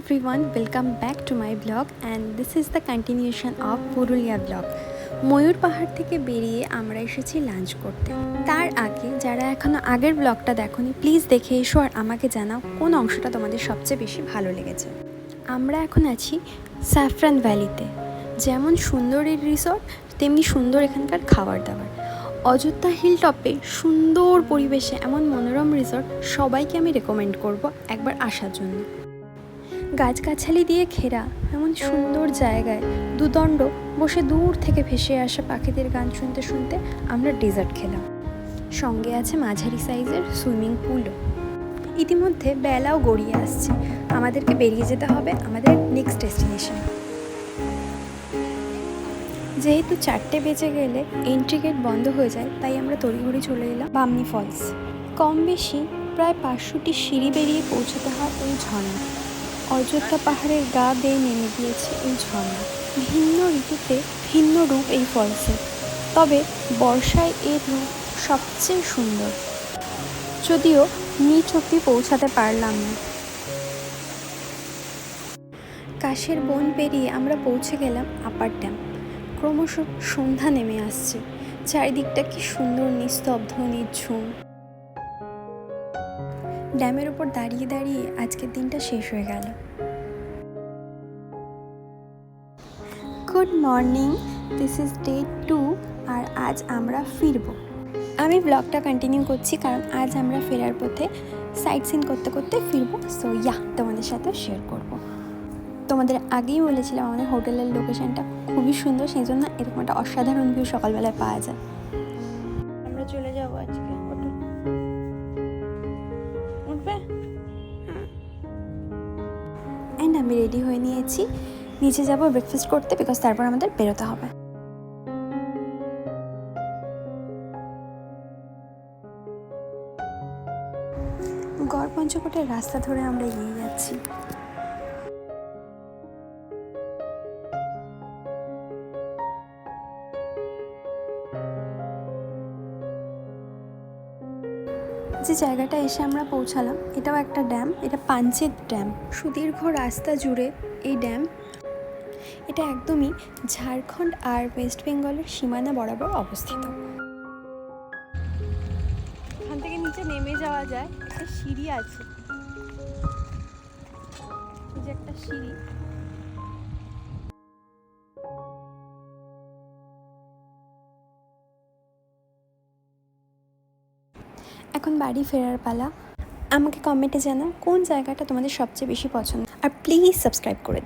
Everyone, welcome back to my blog and this is the continuation of Purulia blog Mayur Pahar থেকে বেরিয়ে আমরা এসেছি lunch করতে। তার আগে যারা এখনও আগের ব্লগটা দেখোনি প্লিজ দেখে এসো আর আমাকে জানাও কোন অংশটা তোমাদের সবচেয়ে বেশি ভালো লেগেছে। আমরা এখন আছি স্যাফরান ভ্যালিতে যেমন সুন্দর এই রিসর্ট তেমনি সুন্দর এখানকার খাবার দাবার অযোধ্যা হিল টপে সুন্দর পরিবেশে এমন মনোরম রিসর্ট সবাইকে আমি রেকমেন্ড করব একবার আসার জন্য। গাছগাছালি দিয়ে ঘেরা এমন সুন্দর জায়গায়। দুদণ্ড বসে দূর থেকে ভেসে আসা পাখিদের গান শুনতে শুনতে আমরা ডেজার্ট খেলাম। সঙ্গে আছে মাঝারি সাইজের সুইমিং পুলও। ইতিমধ্যে বেলাও গড়িয়ে আসছে। আমাদেরকে বেরিয়ে যেতে হবে আমাদের নেক্সট ডেস্টিনেশনে। যেহেতু চারটে বেজে গেলে এন্ট্রি গেট বন্ধ হয়ে যায়, তাই আমরা তড়িঘড়ি চলে এলাম বামনি ফলস। কম বেশি প্রায় পাঁচশোটি সিঁড়ি বেরিয়ে পৌঁছাতে হয় ওই ঝর্ণা অযোধ্যা পাহাড়ের গা বেয়ে নেমে গিয়েছে এই ঝর্ণা। ভিন্ন ঋতুতে ভিন্ন রূপ এই ফলসের তবে বর্ষায় এর রূপ সবচেয়ে সুন্দর। যদিও নিচ অব্দি পৌঁছাতে পারলাম না। কাশের বন পেরিয়ে আমরা পৌঁছে গেলাম আপার ড্যাম। ক্রমশ সন্ধ্যা নেমে আসছে। চারিদিকটা কি সুন্দর, নিস্তব্ধ, নিঝুম। ড্যামের ওপর দাঁড়িয়ে দাঁড়িয়ে আজকের দিনটা শেষ হয়ে গেল। Good morning this is day two আর আজ আমরা ফিরব। আমি ব্লগটা কন্টিনিউ করছি কারণ আজ আমরা ফেরার পথে সাইট সিন করতে করতে ফিরবো। সো ইয়া তোমাদের সাথে শেয়ার করব। তোমাদের আগেই বলেছিলাম, আমাদের হোটেলের লোকেশনটা খুবই সুন্দর সেই জন্য এরকম একটা অসাধারণ ভিউ সকালবেলায় পাওয়া যায়। আমরা চলে যাব আজকে। আমি রেডি হয়ে নিয়েছি। নিচে যাব ব্রেকফাস্ট করতে বিকজ তারপর আমাদের বেরোতে হবে। গড় পঞ্চকোটের রাস্তা ধরে আমরা এগিয়ে যাচ্ছি। যে জায়গাটা এসে আমরা পৌঁছালাম, এটাও একটা ড্যাম, এটা পাঞ্চেত ড্যাম। সুদীর্ঘ রাস্তা জুড়ে এই ড্যাম, এটা একদমই ঝাড়খণ্ড আর ওয়েস্ট বেঙ্গলের সীমানা বরাবর অবস্থিত। এখান থেকে নিচে নেমে যাওয়া যায়, একটা সিঁড়ি আছে। যে একটা সিঁড়ি। এখন বাড়ি ফেরার পালা। আমাকে কমেন্টে জানাও কোন জায়গাটা তোমাদের সবচেয়ে বেশি পছন্দ। আর প্লিজ সাবস্ক্রাইব করে